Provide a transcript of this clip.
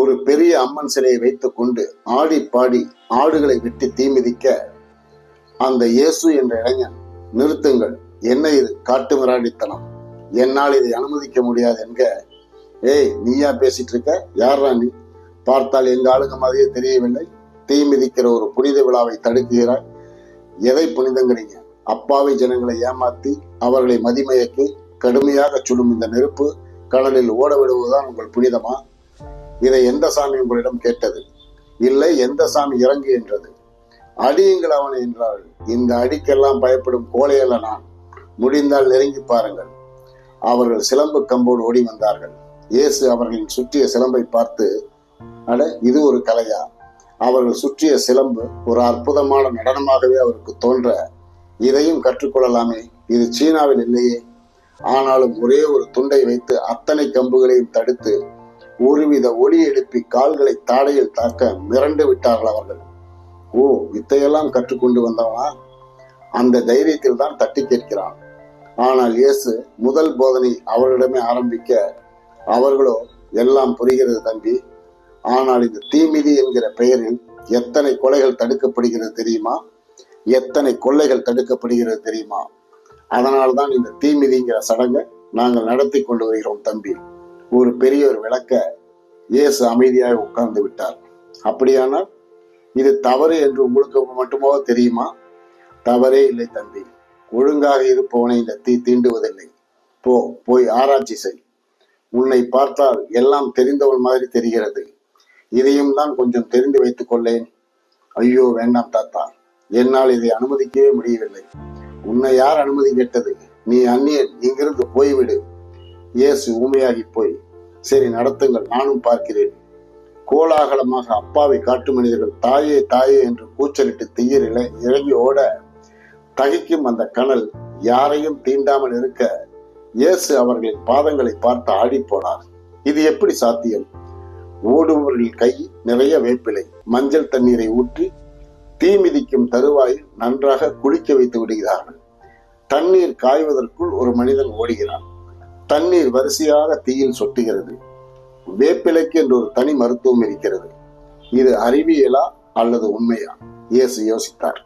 ஒரு பெரிய அம்மன் சிலையை வைத்துக் கொண்டு ஆடி பாடி ஆடுகளை வெட்டி தீமிதிக்க அந்த இயேசு என்ற இளைஞன் நிறுத்துங்கள். என்ன இது? காட்டு மிராண்டித்தனம். என்னால் இதை அனுமதிக்க முடியாது என்க ஏய் நீயா பேசிட்டு இருக்க? யாரா நீ? பார்த்தால் எங்க ஆளுங்க மாதிரியே தெரியவில்லை. தீ மிதிக்கிற ஒரு புனித விழாவை தடுக்கிறாய் எதை புனிதங்கிறீங்க? அப்பாவி ஜனங்களை ஏமாத்தி அவர்களை மதிமயக்கி கடுமையாக சுடும் இந்த நெருப்பு கடலில் ஓட விடுவதுதான் உங்கள் புனிதமா? இதை எந்த சாமி உங்களிடம் கேட்டது இல்லை எந்த சாமி இறங்கு என்றது? அடியுங்கள் அவனை என்றாள். இந்த அடிக்கெல்லாம் பயப்படும் கோழையல்ல நான். முடிந்தால் நெருங்கி பாருங்கள். அவர்கள் சிலம்பு கம்போடு ஓடி வந்தார்கள். இயேசு அவர்களின் சுற்றிய சிலம்பை பார்த்து அட இது ஒரு கலையா? அவர்கள் சுற்றிய சிலம்பு ஒரு அற்புதமான நடனமாகவே அவருக்கு தோன்ற இதையும் கற்றுக்கொள்ளலாமே. இது சீனாவில் இல்லையே. ஆனாலும் ஒரே ஒரு துண்டை வைத்து அத்தனை கம்புகளையும் தடுத்து ஒருவித ஒளி எழுப்பி கால்களை தாடையில் தாக்க மிரண்டு விட்டார்கள் அவர்கள். ஓ வித்தையெல்லாம் கற்றுக்கொண்டு வந்தவனா? அந்த தைரியத்தில் தான் தட்டி கேட்கிறான். ஆனால் இயேசு முதல் போதனை அவர்களிடமே ஆரம்பிக்க அவர்களோ எல்லாம் புரிகிறது தம்பி. ஆனால் இந்த தீமிதி என்கிற பெயரில் எத்தனை கொலைகள் தடுக்கப்படுகிறது தெரியுமா? எத்தனை கொள்ளைகள் தடுக்கப்படுகிறது தெரியுமா? அதனால்தான் இந்த தீமிதிங்கிற சடங்கை நாங்கள் நடத்தி கொண்டு வருகிறோம் தம்பி. ஒரு பெரிய ஒரு விளக்க இயேசு அமைதியாக உட்கார்ந்து விட்டார். அப்படியானால் இது தவறு என்று உங்களுக்கு மட்டுமோ தெரியுமா? தவறே இல்லை தம்பி. ஒழுங்காக இருப்பவனை இந்த தீ தீண்டுவதில்லை. போ போய் ஆராய்ச்சி செய். உன்னை பார்த்தால் எல்லாம் தெரிந்தவள் மாதிரி தெரிகிறது. இதையும் தான் கொஞ்சம் தெரிந்து வைத்துக் கொள்ளேன். ஐயோ வேண்டாம் தாத்தா. என்னால் இதை அனுமதிக்கவே முடியவில்லை. உன்னை யார் அனுமதி கேட்டது? நீ அந்நியன். இங்கிருந்து போய்விடு. இயேசு ஊமையாகி போய் சரி நடத்துங்கள் நானும் பார்க்கிறேன். கோலாகலமாக அப்பாவை காட்டு மனிதர்கள் தாயே தாயே என்று கூச்சலிட்டு தீயில் இல- இறங்கி ஓட தகிக்கும் அந்த கனல் யாரையும் தீண்டாமல் இருக்க இயேசு அவர்களின் பாதங்களை பார்த்து ஆடிப் போனார். இது எப்படி சாத்தியம்? ஓடுபவர்கள் கை நிறைய வேப்பிலை மஞ்சள் தண்ணீரை ஊற்றி தீ மிதிக்கும் தருவாயில் நன்றாக குளிக்க வைத்து விடுகிறார்கள். தண்ணீர் காய்வதற்குள் ஒரு மனிதன் ஓடுகிறான். தண்ணீர் வரிசையாக தீயில் சொட்டுகிறது. வேப்பிலைக்கு என்று ஒரு தனி மருத்துவம் இருக்கிறது. இது அறிவியலா அல்லது உண்மையா? இயேசு யோசித்தார்.